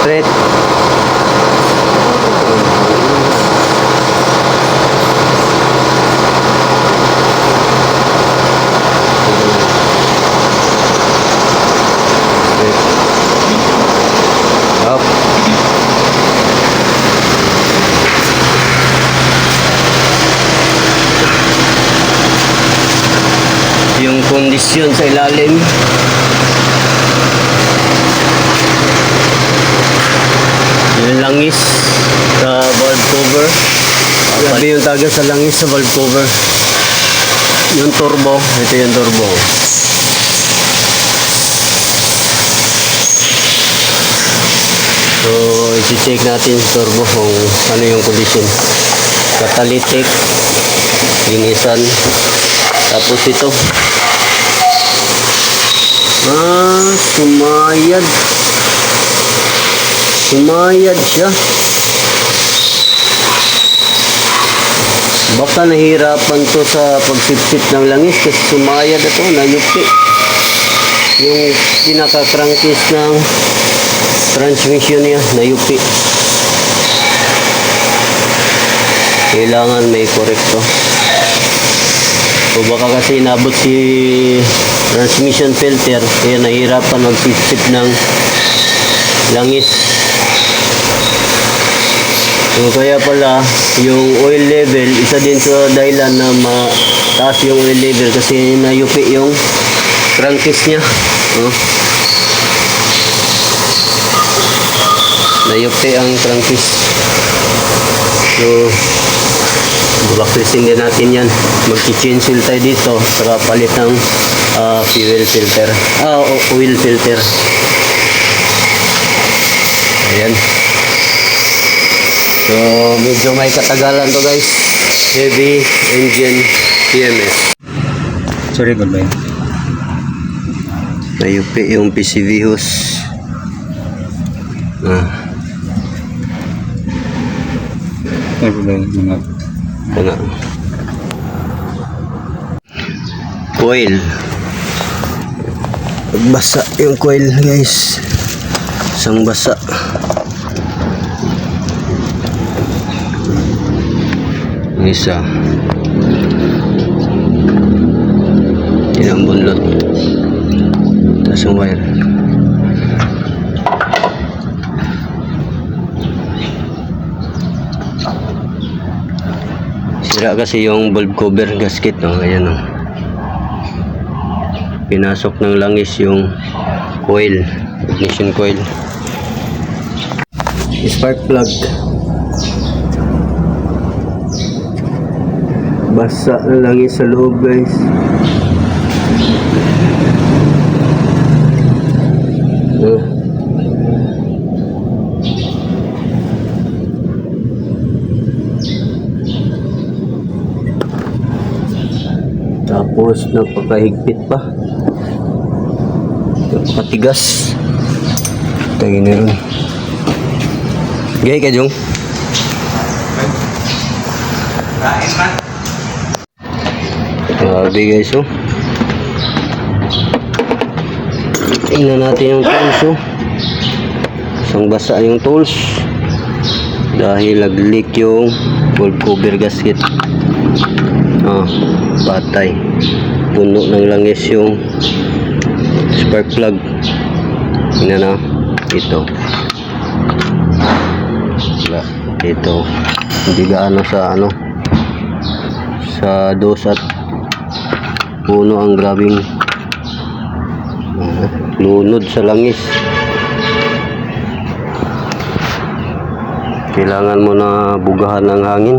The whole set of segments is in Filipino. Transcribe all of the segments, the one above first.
straight. Yung kondisyon sa ilalim. Yung langis sa valve cover. Grabe yung taga sa langis sa valve cover. Yung turbo, ito yung turbo. So, isi-check natin sa turbo kung ano yung condition. Catalytic, linisan, tapos ito. Ah, sumayad. Sumayad siya. Baka nahirapan to sa pagsipsip ng langis kasi sumayad ito, nayupi. Yung pinaka-crankcase ng transmission niya, nayupi. Kailangan may korekto. O baka kasi inabot si transmission filter kaya nahirapan magsipsip ng langis. So kaya pala yung oil level isa din sa dahilan na mataas yung oil level kasi nayupi yung crankcase niya. Oh. Nayupi ang crankcase. So Blacklisting din natin yan. Mag-change oil tayo dito para palit ng ah, fuel filter. Ah, oil filter. Ayan. So, medyo may katagalan to guys. Heavy engine PMS. Sorry, good bye. Nayupi yung PCV hose. Ah, Sorry, good bye. Mga ano. Coil. Basa yung coil guys. Isang basa. Yung Isa. Yan ang bunlot. Tapos yung wire. Sira kasi yung bulb cover gasket, no? Ayan, no? Pinasok ng langis yung coil, ignition coil. Spark plug. Basa na langis sa loob, guys. Oh. Tapos napakahigpit pa. Napakatigas. Tayo na yun. Gay ka, Jung? Grabe guys, oh. Tingnan natin yung tools, oh. Isang basa yung tools. Dahil nag-leak yung bulb cover gasket. Ah, patay. Puno ng langis yung spark plug. Tingnan na. Ito. Wala. Ito. Hindi gaano sa ano. Sa dos at puno ang grabing ah, lunod sa langis. Kailangan mo na bugahan ng hangin.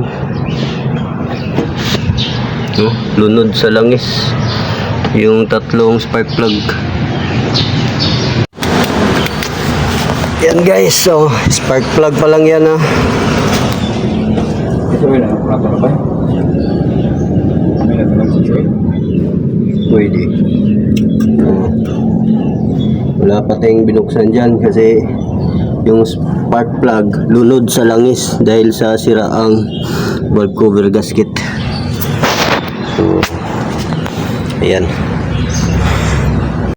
No? Lunod sa langis. Yung tatlong spark plug. Yan guys, so spark plug pa lang yan ha. Sorry na, wala pa na ba? May nagtanong si Joy. Pwede. Wala pa tayong binuksan dyan kasi yung spark plug lunod sa langis dahil sa siraang valve cover gasket. Ayan.